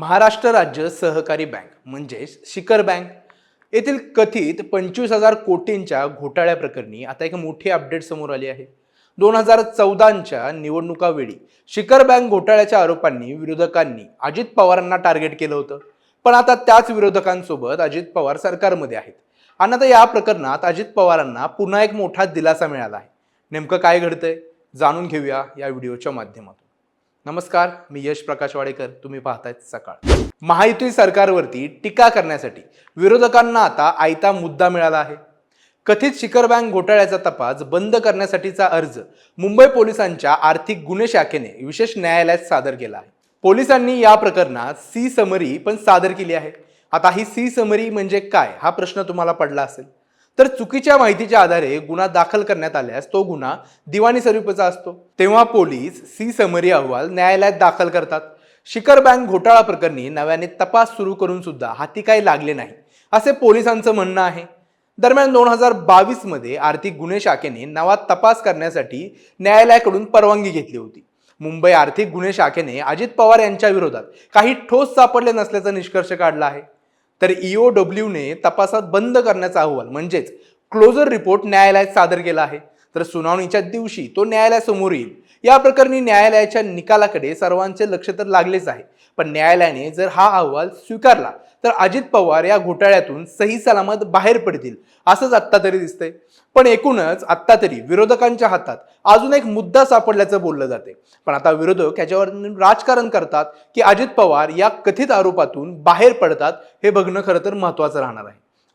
महाराष्ट्र राज्य सहकारी बँक म्हणजेच शिखर बँक. येथील कथित पंचवीस हजार कोटींच्या घोटाळ्याप्रकरणी आता एक मोठी अपडेट समोर आली आहे. दोन हजार चौदाच्या निवडणुकावेळी शिखर बँक घोटाळ्याच्या आरोपांनी विरोधकांनी अजित पवारांना टार्गेट केलं होतं. पण आता त्याच विरोधकांसोबत अजित पवार सरकारमध्ये आहेत. आणि आता या प्रकरणात अजित पवारांना पुन्हा एक मोठा दिलासा मिळाला आहे. नेमकं काय घडतंय? जाणून घेऊया या व्हिडिओच्या माध्यमातून. नमस्कार मी यश प्रकाश वाडेकर. तुम्ही पाहतायत सकाळ. महायुती सरकारवरती टीका करण्यासाठी विरोधकांना आता आयता मुद्दा मिळाला आहे. कथित शिखर बँक घोटाळ्याचा तपास बंद करण्यासाठीचा अर्ज मुंबई पोलिसांच्या आर्थिक गुन्हे शाखेने विशेष न्यायालयात सादर केला आहे. पोलिसांनी या प्रकरणात सी समरी पण सादर केली आहे. आता ही सी समरी म्हणजे काय? हा प्रश्न तुम्हाला पडला असेल. तर चुकीच्या माहितीच्या आधारे गुन्हा दाखल करण्यात आल्यास तो गुन्हा दिवाणी स्वरूपाचा असतो. तेव्हा पोलीस सी समरी अहवाल न्यायालयात दाखल करतात. शिखर बँक घोटाळा प्रकरणी नव्याने तपास सुरू करून सुद्धा हाती काही लागले नाही असे पोलिसांचं म्हणणं आहे. दरम्यान दोन हजार बावीसमध्ये आर्थिक गुन्हे शाखेने नवा तपास करण्यासाठी न्यायालयाकडून परवानगी घेतली होती. मुंबई आर्थिक गुन्हे शाखेने अजित पवार यांच्या विरोधात काही ठोस सापडले नसल्याचा निष्कर्ष काढला आहे. तर E ईओडब्ल्यूने तपासात बंद करण्याचा अहवाल म्हणजेच क्लोजर रिपोर्ट न्यायालयात सादर केला आहे. तर सुनावणीच्या दिवशी तो न्यायालयासमोर येईल. या प्रकरणी न्यायालयाच्या निकालाकडे सर्वांचे लक्ष तर लागलेच आहे. पण न्यायालयाने जर हा अहवाल स्वीकारला तर अजित पवार या घोटाळ्यातून सही सलामत बाहेर पडतील असंच आत्ता तरी दिसतंय. पण एकूणच आत्ता तरी विरोधकांच्या हातात अजून एक मुद्दा सापडल्याचं बोललं जाते पण आता विरोधक याच्यावर राजकारण करतात की अजित पवार या कथित आरोपातून बाहेर पडतात हे बघणं खरं तर महत्वाचं राहणार आहे.